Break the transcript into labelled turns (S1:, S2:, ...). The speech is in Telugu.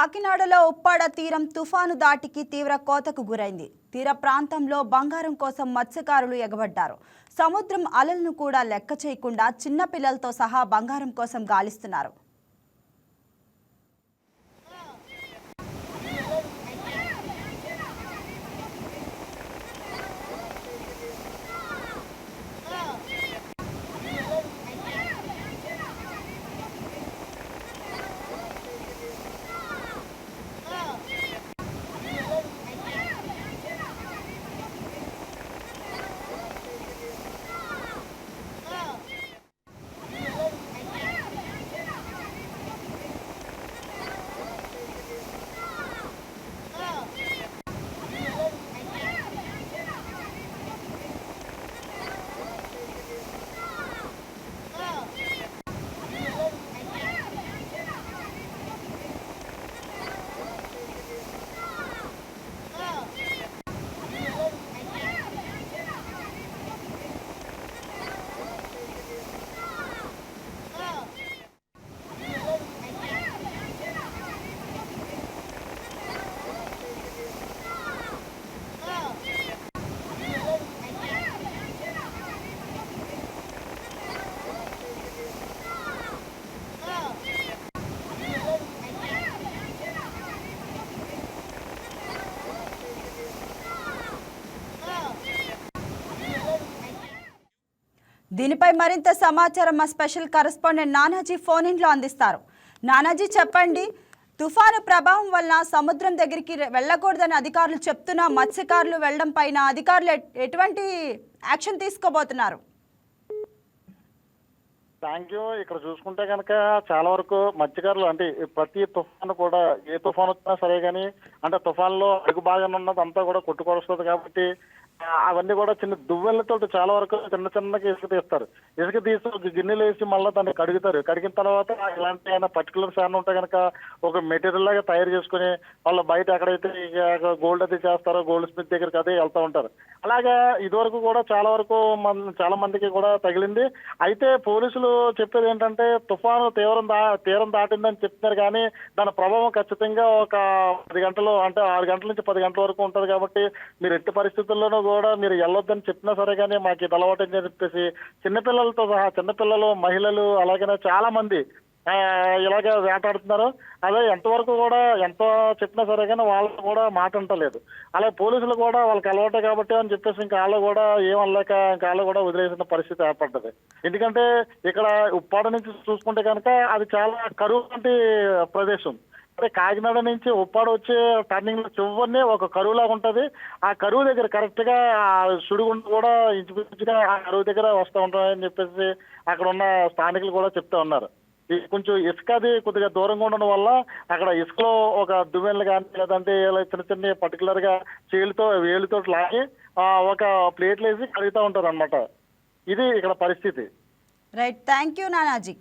S1: కాకినాడలో ఉప్పాడ తీరం తుఫాను దాటికి తీవ్ర కోతకు గురైంది. తీర ప్రాంతంలో బంగారం కోసం మత్స్యకారులు ఎగబడ్డారు. సముద్రం అలలను కూడా లెక్క చేయకుండా చిన్న పిల్లలతో సహా బంగారం కోసం గాలిస్తున్నారు. దీనిపై మరింత సమాచారం మా స్పెషల్ కరెస్పాండెంట్ నానాజీ ఫోన్ ఇన్లో అందిస్తారు. నానాజీ చెప్పండి. తుఫాను ప్రభావం వలన సముద్రం దగ్గరికి వెళ్ళకూడదని అధికారులు చెప్తున్నా మత్స్యకారులు వెళ్ళడం పైన అధికారులు ఎటువంటి యాక్షన్ తీసుకోబోతున్నారు?
S2: థ్యాంక్ యూ ఇక్కడ చూసుకుంటే కనుక చాలా వరకు మత్స్యకారులు అంటే ప్రతి తుఫాను కూడా ఏ తుఫాన్ వచ్చినా సరే కానీ అంటే తుఫాన్లో అడుగు భాగం ఉన్నది అంతా కూడా కొట్టుకొస్తుంది కాబట్టి అవన్నీ కూడా చిన్న దువ్వెలతో చాలా వరకు చిన్న చిన్నగా ఇసుక తీస్తారు. ఇసుక తీసి ఒక గిన్నెలు వేసి మళ్ళీ దాన్ని కడుగుతారు. కడిగిన తర్వాత ఇలాంటి అయినా పర్టికులర్ ఫ్యాన్ ఉంటే కనుక ఒక మెటీరియల్ లాగా తయారు చేసుకుని వాళ్ళు బయట ఎక్కడైతే గోల్డ్ అది చేస్తారో గోల్డ్ స్మిత్ దగ్గరికి అదే వెళ్తూ ఉంటారు. అలాగా ఇదివరకు కూడా చాలా వరకు మన చాలా మందికి కూడా తగిలింది. అయితే పోలీసులు చెప్పేది ఏంటంటే తుఫాను తీవ్రం దా తీరం దాటిందని చెప్తున్నారు కానీ దాని ప్రభావం ఖచ్చితంగా ఒక పది గంటలు అంటే ఆరు గంటల నుంచి పది గంటల వరకు ఉంటుంది కాబట్టి మీరు ఎట్టి పరిస్థితుల్లోనూ కూడా మీరు వెళ్ళొద్దని చెప్పినా సరే కానీ మాకు ఇది అలవాటు అని చెప్పేసి చిన్నపిల్లలతో సహా చిన్నపిల్లలు మహిళలు అలాగనే చాలా మంది ఇలాగే వేటాడుతున్నారు. అదే ఎంతవరకు కూడా ఎంత చెప్పినా సరే కానీ వాళ్ళు కూడా మాట అంటలేదు అలాగే పోలీసులు కూడా వాళ్ళకి అలవాటే కాబట్టి అని చెప్పేసి ఇంకా వాళ్ళు కూడా ఏమనలేక ఇంకా వాళ్ళు కూడా వదిలేసిన పరిస్థితి ఏర్పడ్డది. ఎందుకంటే ఇక్కడ ఉప్పాడ నుంచి చూసుకుంటే కనుక అది చాలా కరువు వంటి ప్రదేశం. కాకినాడ నుంచి ఉప్పాడ వచ్చే టర్నింగ్లో చివరినే ఒక కరువు లాగా ఉంటది. ఆ కరువు దగ్గర కరెక్ట్గా ఆ సుడిగుండు కూడా ఇంచుమించుగా ఆ కరువు దగ్గర వస్తూ ఉంటాయని చెప్పేసి అక్కడ ఉన్న స్థానికులు కూడా చెప్తా ఉన్నారు. కొంచెం ఇసుక అది కొద్దిగా దూరంగా ఉండడం వల్ల అక్కడ ఇసుకలో ఒక దువ్వెనలు కానీ లేదంటే ఇలా చిన్న చిన్న పర్టికులర్గా చేలుతో వేలుతో లాగి ఒక ప్లేట్లు వేసి కడుగుతూ ఉంటారు అనమాట ఇది ఇక్కడ పరిస్థితి.
S1: Right thank you Nanaji